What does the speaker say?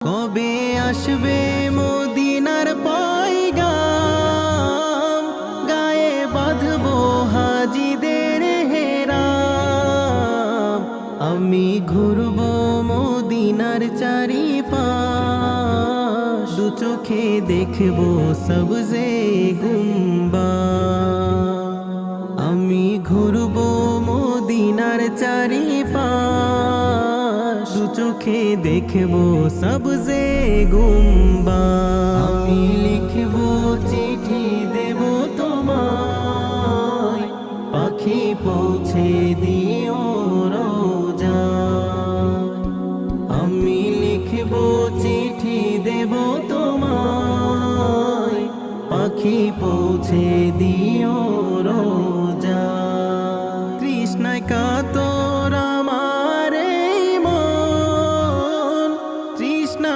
কবে আসবে মদিনার পাইগাম গায়ে বাঁধবো হাজিদের হেরাম। আমি ঘুরবো মদিনার চারিপাশ। দু চোখে দেখব সবজে গুম্বা। আমি ঘুরবো মদিনার চারিপাশ। চোখে দেখব সবজে গুম্বা। আমি লিখব চিঠি দেব তোমার পাখি পৌঁছে দিও রোজা। আমি লিখব চিঠি দেব তোমার পাখি পৌঁছে দিও রোজা। কৃষ্ণ কাতো